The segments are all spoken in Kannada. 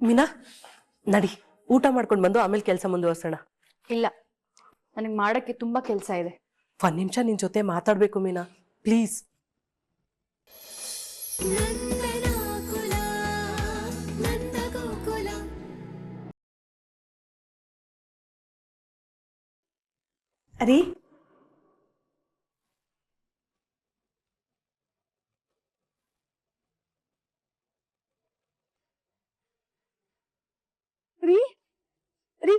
ಮೀನಾ ನಡಿ ಊಟ ಮಾಡ್ಕೊಂಡು ಬಂದು ಆಮೇಲೆ ಕೆಲಸ ಮುಂದುವರ್ಸೋಣ. ಇಲ್ಲ ನನಗೆ ಮಾಡೋಕ್ಕೆ ತುಂಬ ಕೆಲಸ ಇದೆ. ಒಂದ್ ನಿಮಿಷ ನಿನ್ ಜೊತೆ ಮಾತಾಡ್ಬೇಕು ಮೀನಾ ಪ್ಲೀಸ್. ನಂದನಾಕುಲ ನಂದಗೋಕುಲ ರೀ ರೀ ರೀ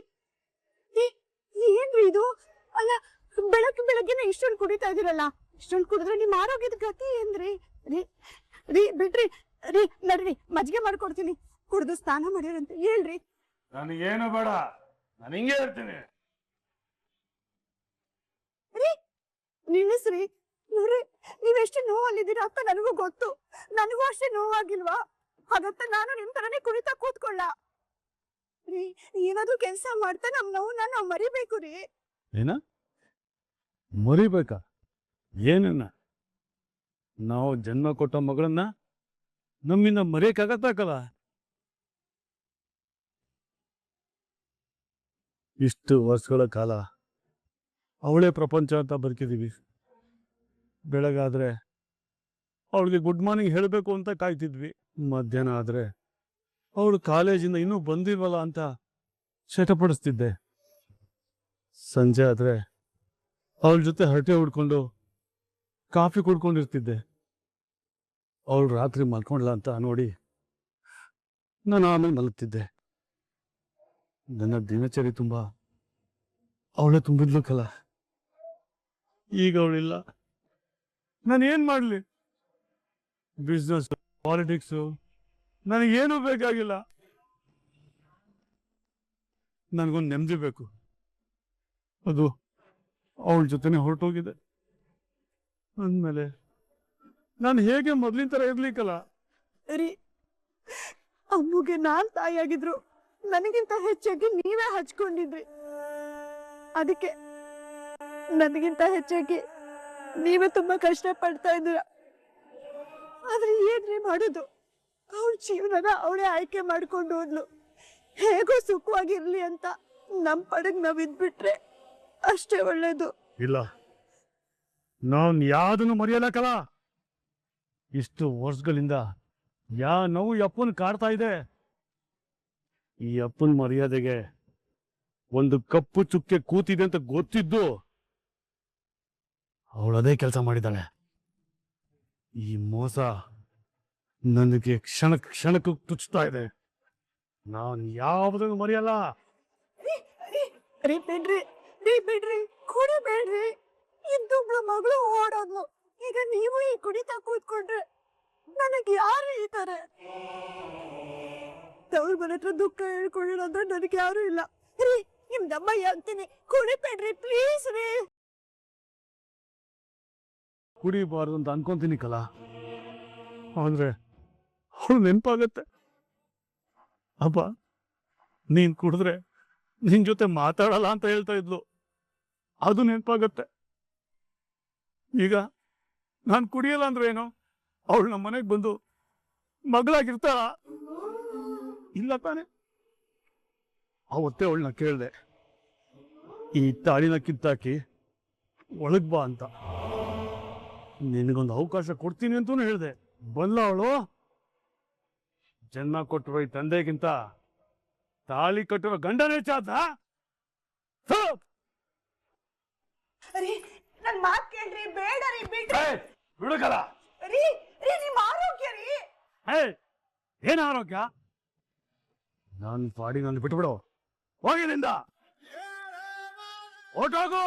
ಈ- ಏನ್ರಿ ಇದು? ಅಲ್ಲ ಬೆಳಗ್ಗೆ ಬೆಳಗ್ಗೆನೆ ಇಷ್ಟೊಂದು ಕುಡಿತಾ ಇದೀರಲ್ಲ ಇಷ್ಟೊಂದು ಕುಡಿದ್ರೆ ನಿಮ್ ಆರೋಗ್ಯದ ಗತಿ ಏನ್ರಿ? ರೀ ರೀ ಬಿಡ್ರಿ ರೀ ನಡ್ರಿ ಮಜ್ಜಿಗೆ ಮಾಡ್ಕೊಡ್ತೀನಿ. ಕುಡ್ದು ಸ್ನಾನ ಮಾಡಿರಂತೆ ಹೇಳ್ರಿ. ನನಗೇನು ಬೇಡ. ನಾನು ಹಿಂಗೆ ಇರ್ತೀನಿ ರೀ ನಿಲ್ಲಿಸ್ರಿ. ನೋಡ್ರಿ ನೀವೆಷ್ಟು ನೋವಲ್ಲಿದ್ದೀರಾ ಅಂತ ನನಗೂ ಗೊತ್ತು. ನನಗೂ ಅಷ್ಟೇ ನೋವಾಗಿಲ್ವಾ? ಹಾಗಂತ ನಾನು ನಿಮ್ ತರನೇ ಕುಡಿತಾ ಕೂತ್ಕೊಳ್ಳ. ರೀ ಏನಾದ್ರೂ ಕೆಲಸ ಮಾಡ್ತಾ ನಮ್ ನೋವು ನಾವ್ ಮರಿಬೇಕು ರೀ. ಏನ? ಮರಿಬೇಕಾ? ಏನನ್ನ? ನಾವು ಜನ್ಮ ಕೊಟ್ಟ ಮಗಳನ್ನ ನಮ್ಮಿಂದ ಮರೆಯಕ್ಕಾಗತ್ತಾಕಲ್ಲ? ಇಷ್ಟು ವರ್ಷಗಳ ಕಾಲ ಅವಳೇ ಪ್ರಪಂಚ ಅಂತ ಬದುಕಿದೀವಿ. ಬೆಳಗಾದ್ರೆ ಅವಳಿಗೆ ಗುಡ್ ಮಾರ್ನಿಂಗ್ ಹೇಳಬೇಕು ಅಂತ ಕಾಯ್ತಿದ್ವಿ. ಮಧ್ಯಾಹ್ನ ಆದ್ರೆ ಅವಳು ಕಾಲೇಜಿಂದ ಇನ್ನೂ ಬಂದಿಲ್ವಲ್ಲ ಅಂತ ಚಟಪಡಿಸ್ತಿದ್ದೆ ಸಂಜೆ ಆದರೆ ಅವಳ ಜೊತೆ ಹರಟೆ ಹೊಡ್ಕೊಂಡು ಕಾಫಿ ಕುಡ್ಕೊಂಡಿರ್ತಿದ್ದೆ. ಅವಳು ರಾತ್ರಿ ಮಲ್ಕೊಂಡ್ಲ ಅಂತ ನೋಡಿ ನಾನು ಆಮೇಲೆ ಮಲಗ್ತಿದ್ದೆ. ನನ್ನ ದಿನಚರಿ ತುಂಬಾ ಅವಳೇ ತುಂಬಿದ್ಲು ಕಲ. ಈಗ ಅವಳಿಲ್ಲ. ನಾನು ಏನ್ ಮಾಡ್ಲಿ? ಬಿಸ್ನೆಸ್ ಪಾಲಿಟಿಕ್ಸು ನನಗೇನು ಬೇಕಾಗಿಲ್ಲ. ನನಗೊಂದು ನೆಮ್ಮದಿ ಬೇಕು. ಅದು ಅವಳ ಜೊತೆನೆ ಹೊರಟೋಗಿದೆ. ಅಂದಮೇಲೆ ನಾನು ಹೇಗೆ ಮೊದ್ಲಿನ ಥರ ಇರ್ಲಿಕ್ಕಲ್ಲ? ರೀ ಅಮ್ಮುಗೆ ನಾನ್ ತಾಯಿಯಾಗಿದ್ರು ನನಗಿಂತ ಹೆಚ್ಚಾಗಿ ನೀವೇ ಹಚ್ಕೊಂಡಿದ್ರಿ. ಅದಕ್ಕೆ ನನಗಿಂತ ಹೆಚ್ಚಾಗಿ ನೀವೇ ತುಂಬಾ ಕಷ್ಟ ಪಡ್ತಾ ಇದ್ದೀರ. ಆದ್ರೆ ಏನ್ರಿ ಮಾಡೋದು? ಅವಳ ಜೀವನನ ಅವಳೇ ಆಯ್ಕೆ ಮಾಡ್ಕೊಂಡು ಹೋದ್ಲು. ಹೇಗೋ ಸುಖವಾಗಿರ್ಲಿ ಅಂತ ನಮ್ ಪಡಗ್ ನಾವ್ ಇದ್ಬಿಟ್ರೆ ಅಷ್ಟೇ ಒಳ್ಳೇದು. ಇಲ್ಲ. ನಾವ್ ಯಾವ್ದನ್ನು ಮರೆಯಲಕ್ಕಲ್ಲ ಇಷ್ಟು ವರ್ಷಗಳಿಂದ ಯಾ ನೋವು ಯಪ್ಪನ್ ಅಪ್ಪನ್ ಕಾಡ್ತಾ ಇದೆ. ಈ ಅಪ್ಪನ್ ಮರ್ಯಾದೆಗೆ ಒಂದು ಕಪ್ಪು ಚುಕ್ಕೆ ಕೂತಿದೆ ಅಂತ ಗೊತ್ತಿದ್ದು ಅವಳು ಅದೇ ಕೆಲಸ ಮಾಡಿದ್ದಾಳೆ. ಈ ಮೋಸ ನನಗೆ ಕ್ಷಣ ಕ್ಷಣಕ್ಕೂ ತುಚ್ತಾ ಇದೆ. ನಾನು ಯಾವುದನ್ನು ಮರೆಯಲ್ಲ. ರೀ ರೀ ಬಿಡ್ರಿ ಕುಡಿಬೇಡ್ರಿ ಇದ್ದೊಬ್ಳು ಮಗಳು ಓಡೋದ್ಲು ಈಗ ನೀವು ಈ ಕುಡಿತಾ ಕೂತ್ಕೊಂಡ್ರೆ ನನಗೆ ಯಾರು ಇದ್ದಾರೆ ತವ್ರ ಮನೆ ಹತ್ರ ದುಃಖ ಹೇಳ್ಕೊಳ್ಳೋಣ ನನಗೆ ಯಾರು ಇಲ್ಲ. ರೀ ನಿಮ್ದಮ್ಮ ಅಂತೀನಿ. ಕುಡಿಬೇಡ್ರಿ ಪ್ಲೀಸ್ ರೀ. ಕುಡಿಬಾರ್ದು ಅಂತ ಅನ್ಕೊಂತೀನಿ ಕಲ. ಅಂದ್ರೆ ಅವಳು ನೆನಪಾಗತ್ತೆ. ಅಪ್ಪ ನೀನ್ ಕುಡಿದ್ರೆ ನಿನ್ ಜೊತೆ ಮಾತಾಡಲ್ಲ ಅಂತ ಹೇಳ್ತಾ ಇದ್ಲು. ಅದು ನೆನಪಾಗತ್ತೆ. ಈಗ ನಾನು ಕುಡಿಯಲ್ಲ ಅಂದ್ರೆ ಏನು? ಅವಳು ನಮ್ಮ ಮನೆಗೆ ಬಂದು ಮಗಳಾಗಿರ್ತಾಳ? ಇಲ್ಲ ತಾನೆ. ಅವತ್ತೇ ಅವಳನ್ನ ಕೇಳಿದೆ, ಈ ತಾಳಿನ ಕಿತ್ತಾಕಿ ಒಳಗ್ ಬಾ ಅಂತ. ನಿನಗೊಂದು ಅವಕಾಶ ಕೊಡ್ತೀನಿ ಅಂತೂ ಹೇಳಿದೆ. ಬಲ್ಲ ಅವಳು. ಜನ್ಮ ಕೊಟ್ಟರು ಈ ತಂದೆಗಿಂತ ತಾಳಿ ಕಟ್ಟಿರೋ ಗಂಡನೇ ಚಾದ ರೀ ನನ್ ಮಾತ್ ಕೇಳ್ರಿ ಬೇಡ ರೀ ಬಿಡ್ರಿ. ಬಿಡುಗಲ್ಲ ರೀ ರೀ ನಿಮ್ ಆರೋಗ್ಯ ರೀ. ಹೇ ಏನ ಆರೋಗ್ಯ? ನಾನು ಪಾಡಿ ನಾನು ಬಿಟ್ಬಿಡು. ಹೋಗಿನಿಂದ ಹೊರ್ಟೋಗು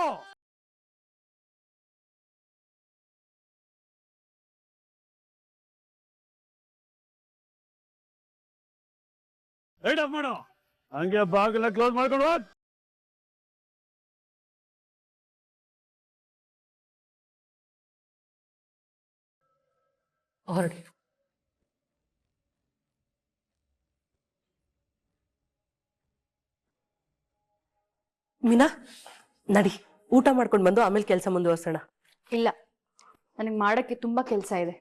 ಆಫ್ ಮಾಡು ಹಂಗೆ ಬಾಗಿಲ ಕ್ಲೋಸ್ ಮಾಡ್ಕೊಂಡು ಹೋಗ್. ಹೊರಡಿ ಮೀನಾ ನಡಿ ಊಟ ಮಾಡ್ಕೊಂಡು ಬಂದು ಆಮೇಲೆ ಕೆಲಸ ಮುಂದುವರ್ಸೋಣ. ಇಲ್ಲ ನನಗೆ ಮಾಡಕ್ಕೆ ತುಂಬಾ ಕೆಲಸ ಇದೆ.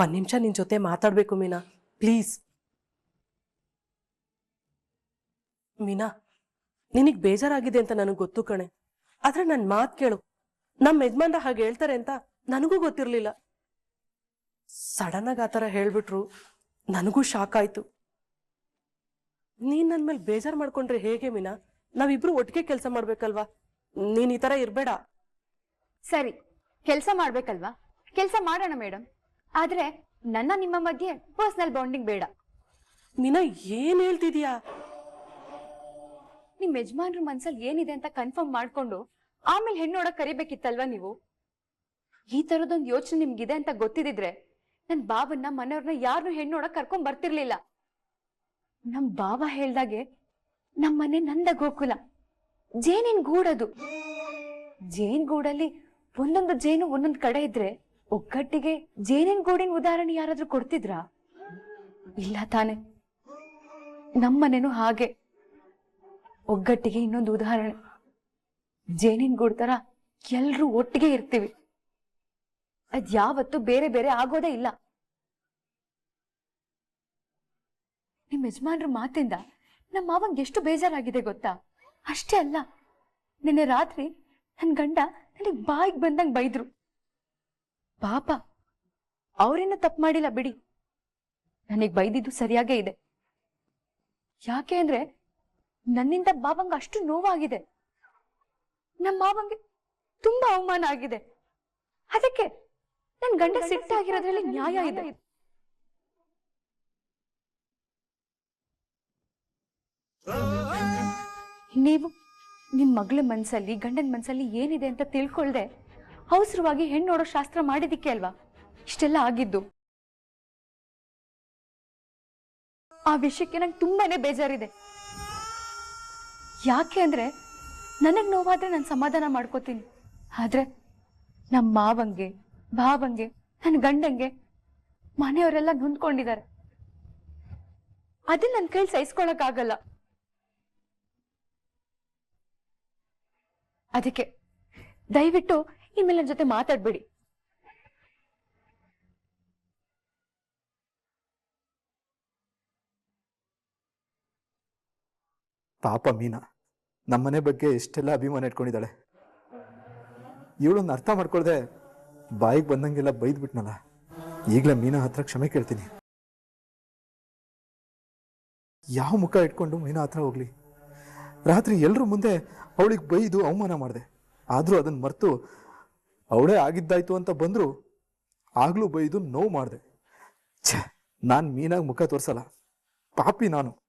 ಒಂದ್ ನಿಮಿಷ ನಿನ್ ಜೊತೆ ಮಾತಾಡ್ಬೇಕು ಮೀನಾ ಪ್ಲೀಸ್. ಮೀನಾ ನಿನಗ್ ಬೇಜಾರಾಗಿದೆ ಅಂತ ನನಗೆ ಗೊತ್ತು ಕಣೆ. ಆದ್ರೆ ನನ್ ಮಾತ್ ಕೇಳು. ನಮ್ಮ ಯಜಮಾನ್ರ ಹಾಗೆ ಹೇಳ್ತಾರೆ ಅಂತ ನನಗೂ ಗೊತ್ತಿರ್ಲಿಲ್ಲ. ಸಡನ್ ಆ ಥರ ಹೇಳ್ಬಿಟ್ರು. ನನಗೂ ಶಾಕ್ ಆಯಿತು. ನೀನು ನನ್ನ ಮೇಲೆ ಬೇಜಾರ್ ಮಾಡ್ಕೊಂಡ್ರೆ ಹೇಗೆ ಮೀನಾ? ನಾವಿಬ್ರು ಒಟ್ಟಿಗೆ ಕೆಲಸ ಮಾಡ್ಬೇಕಲ್ವಾ? ನೀನ್ ಈ ತರ ಇರ್ಬೇಡ. ಸರಿ ಕೆಲಸ ಮಾಡ್ಬೇಕಲ್ವಾ? ಕೆಲಸ ಮಾಡೋಣ ಮೇಡಮ್ ಆದ್ರೆ ನನ್ನ ನಿಮ್ಮ ಮಧ್ಯೆ ಪರ್ಸನಲ್ ಬಾಂಡಿಂಗ್ ಬೇಡ. ಮೀನಾ ಏನ್ ಹೇಳ್ತಿದ್ಯಾ? ನಿಮ್ ಯಜಮಾನ್ರ ಮನ್ಸಲ್ಲಿ ಏನಿದೆ ಅಂತ ಕನ್ಫರ್ಮ್ ಮಾಡ್ಕೊಂಡು ಆಮೇಲೆ ಹೆಣ್ಣೋಡಕ್ ಕರಿಬೇಕಿತ್ತಲ್ವಾ ನೀವು? ಈ ತರದೊಂದು ಯೋಚನೆ ನಿಮ್ಗಿದೆ ಅಂತ ಗೊತ್ತಿದ್ರೆ ನನ್ ಬಾಬನ್ನ ಮನೆಯವ್ರನ್ನ ಯಾರನ್ನು ಹೆಣ್ಣೋಡ ಕರ್ಕೊಂಡ್ ಬರ್ತಿರ್ಲಿಲ್ಲ. ನಮ್ ಬಾಬ ಹೇಳ್ದಾಗೆ ನಮ್ಮನೆ ನಂದ ಗೋಕುಲ. ಜೇನಿನ್ ಗೂಡದು ಜೇನ್ ಗೂಡಲ್ಲಿ ಒಂದೊಂದು ಜೇನು ಒಂದೊಂದ್ ಕಡೆ ಇದ್ರೆ ಒಗ್ಗಟ್ಟಿಗೆ ಜೇನಿನ್ ಗೂಡಿನ ಉದಾಹರಣೆ ಯಾರಾದ್ರೂ ಕೊಡ್ತಿದ್ರಾ? ಇಲ್ಲ ತಾನೆ. ನಮ್ಮನೇನು ಹಾಗೆ. ಒಗ್ಗಟ್ಟಿಗೆ ಇನ್ನೊಂದು ಉದಾಹರಣೆ. ಜೇನಿನ ಗೂಡ್ ತರ ಎಲ್ರೂ ಒಟ್ಟಿಗೆ ಇರ್ತೀವಿ. ಅದ್ ಯಾವತ್ತೂ ಬೇರೆ ಬೇರೆ ಆಗೋದೇ ಇಲ್ಲ. ನಿಮ್ ಯಜಮಾನ್ರ ಮಾತಿಂದ ನಮ್ಮ ಮಾವಂಗ್ ಎಷ್ಟು ಬೇಜಾರಾಗಿದೆ ಗೊತ್ತಾ? ಅಷ್ಟೇ ಅಲ್ಲ. ನಿನ್ನೆ ರಾತ್ರಿ ನನ್ ಗಂಡ ನನಗೆ ಬಾಯಿಗೆ ಬಂದಂಗ್ ಬೈದ್ರು. ಪಾಪ ಅವ್ರೇನು ತಪ್ಪು ಮಾಡಿಲ್ಲ ಬಿಡಿ. ನನಗ್ ಬೈದಿದ್ದು ಸರಿಯಾಗೇ ಇದೆ. ಯಾಕೆ ಅಂದ್ರೆ ನನ್ನಿಂದ ಬಾವಂಗ ಅಷ್ಟು ನೋವಾಗಿದೆ. ನಮ್ಮ ಮಾವಂಗೆ ತುಂಬಾ ಅವಮಾನ ಆಗಿದೆ. ಅದಕ್ಕೆ ನನ್ ಗಂಡ ಸಿಟ್ಟಾಗಿರೋದ್ರಲ್ಲಿ ನ್ಯಾಯ ಇದೆ. ನೀವು ನಿಮ್ ಮಗಳ ಮನ್ಸಲ್ಲಿ ಗಂಡನ ಮನ್ಸಲ್ಲಿ ಏನಿದೆ ಅಂತ ತಿಳ್ಕೊಳ್ದೆ ಅವಸರವಾಗಿ ಹೆಣ್ಣು ನೋಡೋ ಶಾಸ್ತ್ರ ಮಾಡಿದಿಕ್ಕೆ ಅಲ್ವಾ? ಇಷ್ಟೆಲ್ಲ ಆಗಿದ್ದು. ಆ ವಿಷಯಕ್ಕೆ ನಂಗೆ ತುಂಬಾನೇ ಬೇಜಾರಿದೆ. ಯಾಕೆ ಅಂದ್ರೆ ನನಗ್ ನೋವಾದ್ರೆ ನಾನು ಸಮಾಧಾನ ಮಾಡ್ಕೋತೀನಿ. ಆದ್ರೆ ನಮ್ಮ ಮಾವಂಗೆ ಭಾವಂಗೆ ನನ್ನ ಗಂಡಂಗೆ, ಮನೆಯವರೆಲ್ಲ ನೊಂದ್ಕೊಂಡಿದ್ದಾರೆ. ಅದನ್ನ ನನ್ನ ಕೈಲಿ ಸಹಿಸ್ಕೊಳಕ್ ಆಗಲ್ಲ ಅದಕ್ಕೆ ದಯವಿಟ್ಟು ಇನ್ಮೇಲೆ ನನ್ನ ಜೊತೆ ಮಾತಾಡ್ಬೇಡಿ. ಪಾಪ ಮೀನಾ, ನಮ್ಮನೆ ಬಗ್ಗೆ ಎಷ್ಟೆಲ್ಲ ಅಭಿಮಾನ ಇಟ್ಕೊಂಡಿದ್ದಾಳೆ. ಇವಳನ್ನ ಅರ್ಥ ಮಾಡ್ಕೊಳ್ದೆ ಬಾಯಿಗೆ ಬಂದಂಗೆಲ್ಲ ಬೈದ್ಬಿಟ್ನಲ್ಲ? ಈಗಲೇ ಮೀನಾ ಹತ್ರ ಕ್ಷಮೆ ಕೇಳ್ತೀನಿ. ಯಾವ ಮುಖ ಇಟ್ಕೊಂಡು ಮೀನಾ ಹತ್ರ ಹೋಗ್ಲಿ? ರಾತ್ರಿ ಎಲ್ರ ಮುಂದೆ ಅವಳಿಗೆ ಬೈದು ಅವಮಾನ ಮಾಡಿದೆ. ಆದರೂ ಅದನ್ನ ಮರೆತು ಅವಳೇ ಆಗಿದ್ದಾಯ್ತು ಅಂತ ಬಂದ್ರು ಆಗಲೂ ಬೈದು ನೋವು ಮಾಡಿದೆ. ಛ, ನಾನು ಮೀನಾಗಿ ಮುಖ ತೋರ್ಸಲ್ಲ. ಪಾಪಿ ನಾನು.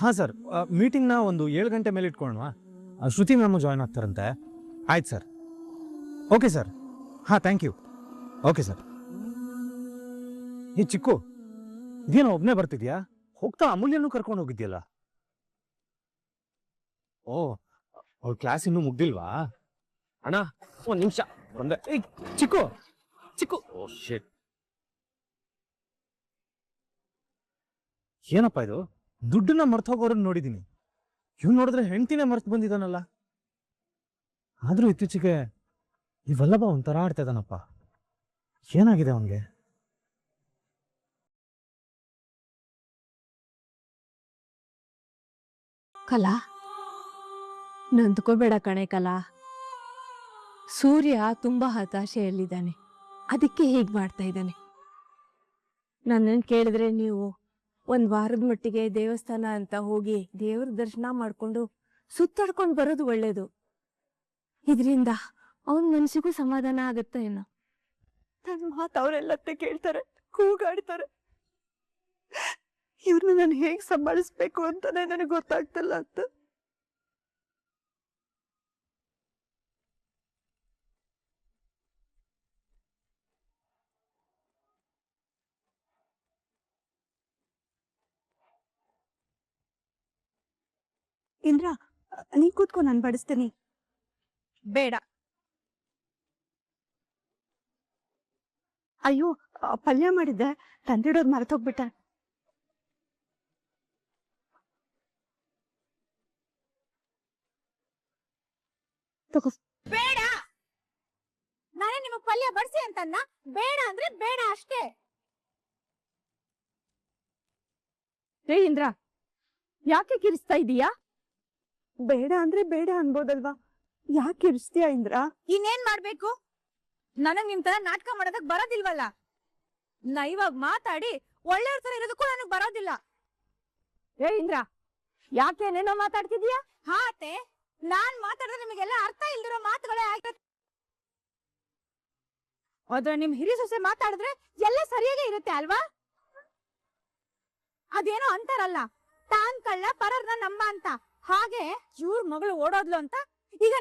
ಹಾಂ ಸರ್ ಮೀಟಿಂಗ್ನ ಒಂದು ಏಳು ಗಂಟೆ ಮೇಲೆ ಇಟ್ಕೊಳ್ಳೋಣ ಶ್ರುತಿ ಮ್ಯಾಮು ಜಾಯ್ನ್ ಆಗ್ತಾರಂತೆ. ಆಯ್ತು ಸರ್. Okay sir. ಹಾಂ ಥ್ಯಾಂಕ್ ಯು ಓಕೆ ಸರ್. ಈ ಚಿಕ್ಕು, ಇದೇನು ಒಬ್ಬನೇ ಬರ್ತಿದ್ಯಾ? ಹೋಗ್ತಾ ಅಮೂಲ್ಯನೂ ಕರ್ಕೊಂಡು ಹೋಗಿದ್ಯಲ್ಲ? ಓ ಅವ್ಳ ಕ್ಲಾಸ್ ಇನ್ನೂ ಮುಗ್ದಿಲ್ವಾ? ಅಣ್ಣ, ಒಂದು ನಿಮಿಷ. ಬಂದೆ ಏಯ್, ಚಿಕ್ಕು ಚಿಕ್ಕು. ಓ ಶೇಟ್ ಏನಪ್ಪ ಇದು? ದುಡ್ಡನ್ನ ಮರ್ತ ಹೋಗೋರನ್ನ ನೋಡಿದೀನಿ. ಇವ್ ನೋಡಿದ್ರೆ ಹೆಂಡತಿನ ಮರ್ತು ಬಂದಿದ್ದಾನಲ್ಲ ಆದ್ರೂ ಇತ್ತೀಚೆಗೆ ಈ ವಲ್ಲಭ ಒಂಥರ ಆಡ್ತಾ ಇದ್ದಾನಪ್ಪ ಏನಾಗಿದೆ ಅವನ್ಗೆ? ಕಲಾ? ನಂದ್ಕೋಬೇಡ ಕಣೆ ಕಲಾ. ಸೂರ್ಯ ತುಂಬಾ ಹತಾಶೆಯಲ್ಲಿದ್ದಾನೆ. ಅದಕ್ಕೆ ಹೀಗ್ ಮಾಡ್ತಾ ಇದ್ದಾನೆ. ನನ್ನನ್ನು ಕೇಳಿದ್ರೆ ನೀವು ಒಂದ್ ವಾರದ ಮಟ್ಟಿಗೆ ದೇವಸ್ಥಾನ ಅಂತ ಹೋಗಿ ದೇವ್ರ ದರ್ಶನ ಮಾಡ್ಕೊಂಡು ಸುತ್ತಾಡ್ಕೊಂಡು ಬರೋದು ಒಳ್ಳೇದು. ಇದರಿಂದ ಅವನ ಮನ್ಸಿಗೂ ಸಮಾಧಾನ ಆಗುತ್ತೆ ಏನೋ ನನ್ನ ಮಾತು ಅವರೆಲ್ಲತ್ತೆ ಕೇಳ್ತಾರೆ, ಕೂಗಾಡ್ತಾರೆ. ಇವ್ರನ್ನ ನಾನು ಹೇಗೆ ಸಂಭಾಳಿಸ್ಬೇಕು ಅಂತಾನೆ ನನಗೆ ಗೊತ್ತಾಗ್ತಿಲ್ಲ ಅಂತ ಇಂದ್ರ ನೀನ್ ಕೂತ್ಕೋ ನಾನ್ ಬಡಿಸ್ತೀನಿ. ಬೇಡ. ಅಯ್ಯೋ ಪಲ್ಯ ಮಾಡಿದ್ದೆ. ತಂದಿಡೋದ್ ಮರೆತೋಗ್ಬಿಟ್ಟ. ಬೇಡ. ನಾನೇ ನಿಮಗ್ ಪಲ್ಯ ಬಡಿಸಿ ಅಂತನ್ನ ಬೇಡ ಅಂದ್ರೆ ಬೇಡ ಅಷ್ಟೇ. ರೇ ಇಂದ್ರ ಯಾಕೆ ಕಿರಿಸ್ತಾ ಇದೀಯಾ? ಬೇಡ ಅಂದ್ರೆ ಬೇಡ ಅನ್ಬೋದಲ್ವಾ? ಯಾಕೆ ಇರಿಸ್ತೀಯ ಇಂದ್ರ? ಇನ್ನೇನ್ ಮಾಡ್ಬೇಕು? ನನಗ್ ನಿಮ್ ತರ ನಾಟಕ ಮಾಡೋದಕ್ ಬರೋದಿಲ್ವಲ್ಲ? ನಾ ಇವಾಗ ಮಾತಾಡಿ ಒಳ್ಳೆಯವ್ರ ತರ ಇರೋದಕ್ಕೂ ನನಗ್ ಬರೋದಿಲ್ಲ. ಏ ಇಂದ್ರ ಯಾಕೇನೇನೋ ಮಾತಾಡ್ತಿದ್ಯಾ ಹಾ ಹಾತೆ ನಾನ್ ಮಾತಾಡಿದ್ರೆ ನಿಮಗೆಲ್ಲ ಅರ್ಥ ಇಲ್ದಿರೋ ಮಾತುಗಳೇ ಆಗ್ತದೆ ಆದ್ರೆ ನಿಮ್ ಹಿರಿ ಸೊಸೆ ಮಾತಾಡಿದ್ರೆ ಎಲ್ಲ ಸರಿಯಾಗೇ ಇರುತ್ತೆ ಅಲ್ವಾ? ಅದೇನೋ ಅಂತಾರಲ್ಲ ತಾನ್ ಕಳ್ಳ ಪರರ್ನ ನಂಬ ಅಂತ. ಹಾಗೆ ಇವ್ರ ಮಗಳು ಓಡೋದ್ಲು ಅಂತ ಈಗ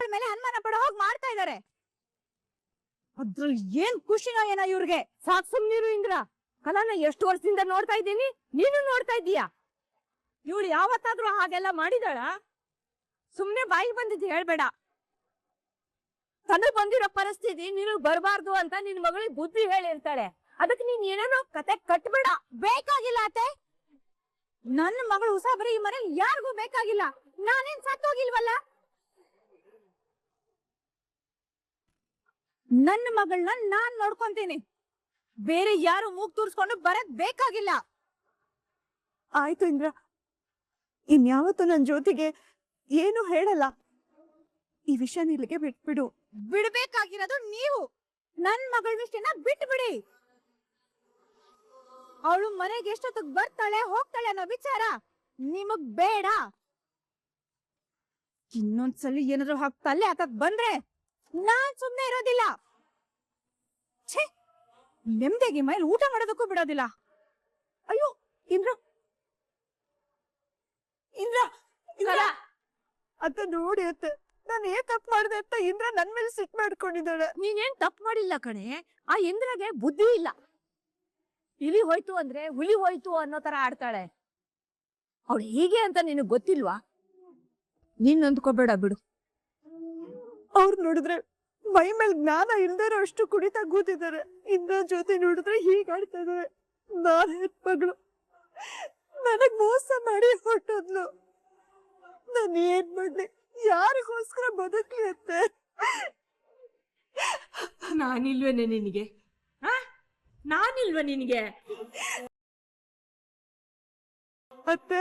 ಮೇಲೆ ಅನುಮಾನ ಪಡ ಹೋಗ್ ಮಾಡ್ತಾ ಇದಾರೆ. ಅದ್ರಲ್ಲಿ ಏನ್ ಖುಷಿನೋ ಏನೋ ಇವ್ರಿಗೆ. ಸಾಕ್ ಸುಮ್ನಿರು ಇಂದ್ರ. ಕಲಾನ ಎಷ್ಟು ವರ್ಷದಿಂದ ನೋಡ್ತಾ ಇದ್ದೀನಿ. ನೀನು ನೋಡ್ತಾ ಇದ್ದೀಯಾ? ಇವಳು ಯಾವತ್ತಾದ್ರೂ ಹಾಗೆಲ್ಲ ಮಾಡಿದಾಳ? ಸುಮ್ನೆ ಬಾಯಿ ಬಂದಿದ್ದು ಹೇಳ್ಬೇಡ. ತನಗ್ ಬಂದಿರೋ ಪರಿಸ್ಥಿತಿ ನೀನು ಬರಬಾರ್ದು ಅಂತ ನಿನ್ ಮಗಳಿಗೆ ಬುದ್ಧಿ ಹೇಳಿರ್ತಾಳೆ. ಅದಕ್ಕೆ ನೀನ್ ಏನೇನೋ ಕತೆ ಕಟ್ಬೇಡ. ಬೇಕಾಗಿಲ್ಲ ಅತ್ತೆ. ನನ್ನ ಮಗಳು ಉಸಾಬರಿ ಈ ಮನೇಲಿ ಯಾರಿಗೂ ಬೇಕಾಗಿಲ್ಲ. ನಾನೇನ್ ಸತ್ತೋಗಿಲ್ವಲ್ಲ? ನನ್ನ ಮಗಳನ್ನ ನಾನ್ ನೋಡ್ಕೊಂತೀನಿ. ಬೇರೆ ಯಾರು ಮೂಗ್ ತೂರ್ಸ್ಕೊಂಡು ಬರದ್ ಬೇಕಾಗಿಲ್ಲ. ಆಯ್ತು ಇಂದ್ರ. ಇನ್ಯಾವತ್ತು ನನ್ ಜ್ಯೋತಿಗೆ ಏನು ಹೇಳಲ್ಲ. ಈ ವಿಷಯ ಇಲ್ಲಿಗೆ ಬಿಟ್ಬಿಡು. ಬಿಡ್ಬೇಕಾಗಿರೋದು ನೀವು. ನನ್ ಮಗಳ ವಿಷಯನ ಬಿಟ್ಬಿಡಿ. ಅವಳು ಮನೆಗೆ ಎಷ್ಟೊತ್ತಿಗೆ ಬರ್ತಾಳೆ ಹೋಗ್ತಾಳೆ ಅನ್ನೋ ವಿಚಾರ ನಿಮಗ್ ಬೇಡ. ಇನ್ನೊಂದ್ಸಲಿ ಏನಾದ್ರು ಹಾಕ್ ತಲೆ ಹಾಕಕ್ ಬಂದ್ರೆ ನಾನ್ ಸುಮ್ನೆ ಇರೋದಿಲ್ಲ. ಛೇ ನೆಮ್ಮದಿಗೆ ಮೈಲ್ ಊಟ ಮಾಡೋದಕ್ಕೂ ಬಿಡೋದಿಲ್ಲ. ಅಯ್ಯೋ ಇಂದ್ರ. ಇಂದ್ರ ಇಂದ್ರ. ಅತ್ತ ನೋಡಿ ಅತ್ತ ನಾನು ಏನ್ ತಪ್ಪು ಮಾಡಿದೆ ಅಂತ ಇಂದ್ರ ನನ್ ಮೇಲೆ ಸಿಟ್ ಮಾಡ್ಕೊಂಡಿದ್ದಾಳೆ. ನೀನೇನ್ ತಪ್ಪು ಮಾಡಿಲ್ಲ ಕಣೆ ಆ ಇಂದ್ರಗೆ ಬುದ್ಧಿ ಇಲ್ಲ. ಇಲಿ ಹೋಯ್ತು ಅಂದ್ರೆ ಹುಲಿ ಹೋಯ್ತು ಅನ್ನೋ ತರ ಆಡ್ತಾಳೆ. ಅವಳು ಹೀಗೆ ಅಂತ ನಿನಗ್ ಗೊತ್ತಿಲ್ವಾ? ನೀನ್ ಅಂದ್ಕೋಬೇಡ ಬಿಡು. ಅವ್ರು ನೋಡಿದ್ರೆ ಮೈ ಮೇಲೆ ಜ್ಞಾನ ಇಲ್ದೇ ಇರೋ ಅಷ್ಟು ಕುಡಿತಾ ಕೂತಿದ್ದಾರೆ. ಇಂದ್ರ ಜೊತೆ ನೋಡಿದ್ರೆ ಹೀಗ್ ಆಡ್ತಾ ಇದಾರೆ. ನಾನ್ ಹೆತ್ ಮಗಳು? ನನಗ್ ಮೋಸ ಮಾಡಿ ಹೊಟ್ಟೋದ್ಲು. ನಾನ್ ಏನ್ ಮಾಡ್ಲಿ? ಯಾರಿಗೋಸ್ಕರ ಬದುಕ್ಲಿ ಅತ್ತೆ ನಾನಿಲ್ವೇನೆ ನಿನಗೆ? ನಾನಿಲ್ವ ನಿನಗೆ? ಅತ್ತೆ